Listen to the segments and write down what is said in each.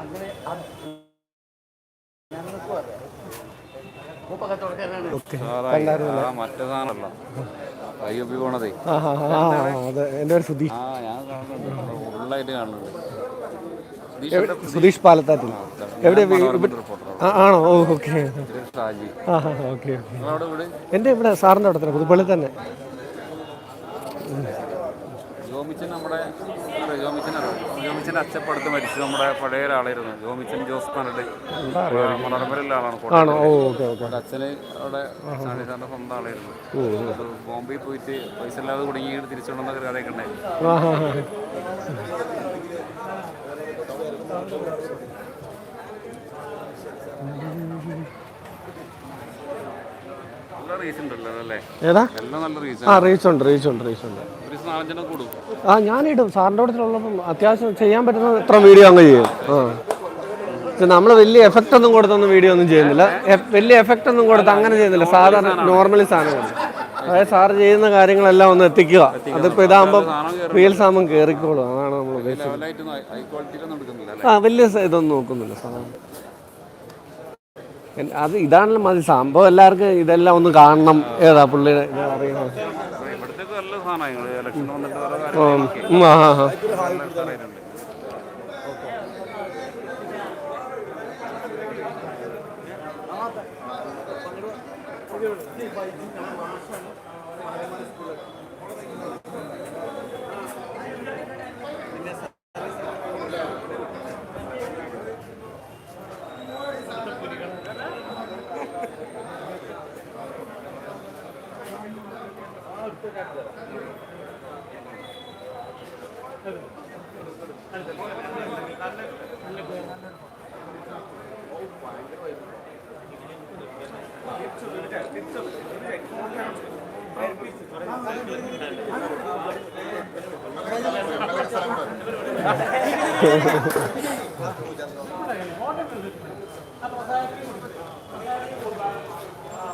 അങ്ങനെ അത് ഞങ്ങൾക്കും അറിയാം മൂപ്പ കച്ചവടക്കാരനാണ്. ആ മറ്റേ സാധനമല്ല. കയ്യൊപ്പി പോണതേ. ആ ആ ആ ആ, അതെ. എന്റെ പേര് സുധീഷ്. ആ ഞാൻ കാണുന്നുണ്ട്. ഫുള്ളായിട്ട് കാണുന്നുണ്ട്. സുധീഷ് സുധീഷ് പാലത്താറ്റിൽ. എവിടെ ആണോ. ഓ ഓക്കെ. എന്റെ ഓക്കെ എന്റെ ഇവിടെ സാറിന്റെ അവിടെ തന്നെ പുതുപ്പള്ളി തന്നെ. ജോമിച്ചൻ നമ്മുടെ ജോമിച്ചൻ ജോമിച്ചന്റെ അച്ചപ്പടുത്ത് മരിച്ചു നമ്മുടെ പഴയ ഒരാളായിരുന്നു. ജോമിച്ചൻ ജോസ് പറഞ്ഞിട്ട് മനോരമയിലുള്ള ആളാണ് ഓക്കെ ഓക്കെ. അച്ഛന് അവിടെ ഷാനി സാറിന്റെ സ്വന്തം ആളായിരുന്നു. അത് ബോംബെയിൽ പോയിട്ട് പൈസ ഇല്ലാതെ കുടുങ്ങി തിരിച്ചു കൊണ്ടുവന്ന കഥയൊക്കെ ഉണ്ടായിരുന്നു ആ ആ ആ നല്ല റീസ് ഉണ്ടല്ലോ അല്ലേ ഏതാ? ആ റീച്ച് ഉണ്ട് റീച്ച് ഉണ്ട് റീച്ച് ഉണ്ട്. ആ ഞാനിടും. സാറിന്റെ കൂട്ടത്തിലുള്ളപ്പം അത്യാവശ്യം ചെയ്യാൻ പറ്റുന്ന എത്ര വീഡിയോ അങ്ങ് ചെയ്യും. ആ. നമ്മൾ വലിയ എഫക്റ്റ് ഒന്നും കൊടുത്തൊന്നും വീഡിയോ ഒന്നും ചെയ്യുന്നില്ല. വലിയ എഫക്റ്റ് ഒന്നും കൊടുത്ത് അങ്ങനെ ചെയ്യുന്നില്ല. സാധാരണ നോർമലി സാധനങ്ങൾ അതായത് സാറ് ചെയ്യുന്ന കാര്യങ്ങളെല്ലാം ഒന്ന് എത്തിക്കുക. അതിപ്പോൾ ഇതാകുമ്പോൾ റീൽസ് ആകുമ്പോൾ കയറിക്കോളും. അതാണ് നമ്മൾ ഉദ്ദേശിച്ചത്. ആ വലിയ ഇതൊന്നും നോക്കുന്നില്ല സാധാരണ അത് ഇതാണല്ലോ മതി. സംഭവം എല്ലാവർക്കും ഇതെല്ലാം ഒന്ന് കാണണം. ഏതാ പുള്ളിയുടെ ഇത് അറിയണം ഉം, ആ ആ ആ.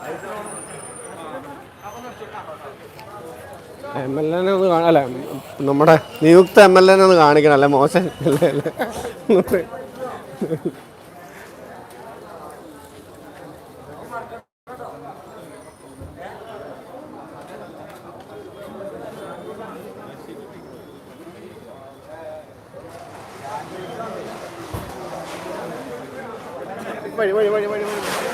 ഉഷാറായിട്ടുണ്ട്. എം എൽ എനെ ഒന്ന് കാണാം അല്ല നമ്മുടെ നിയുക്ത എം എൽ എനെ ഒന്ന് കാണിക്കണം അല്ലേ മോശം? അല്ലേ അല്ലേ? വഴി വഴി വഴി വഴി വഴി.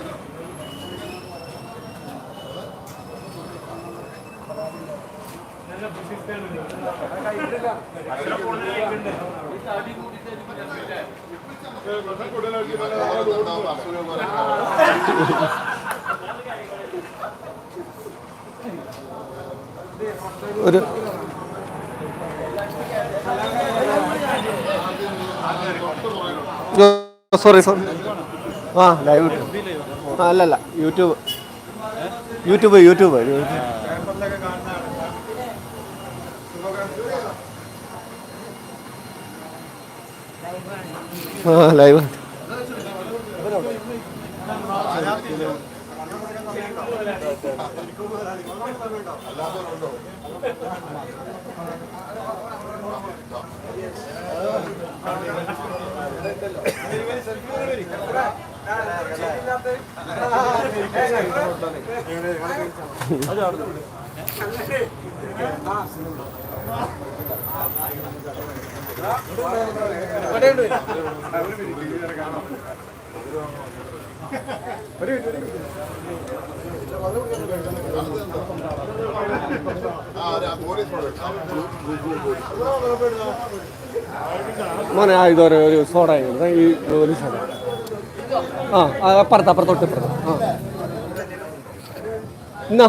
ഒരു സോറി സോറി. ആ ലൈവ് ആ അല്ലല്ല യൂട്യൂബ് യൂട്യൂബ്. YouTube YouTube. ആ ലൈവ് മോനെ ആ ഇതൊരു ഒരു സോഡ. ഈ ഒരു സോഡ ആ, അപ്പുറത്ത് അപ്പുറത്തോട്ട് ഇപ്പുറത്ത്. ആ. എന്നാ?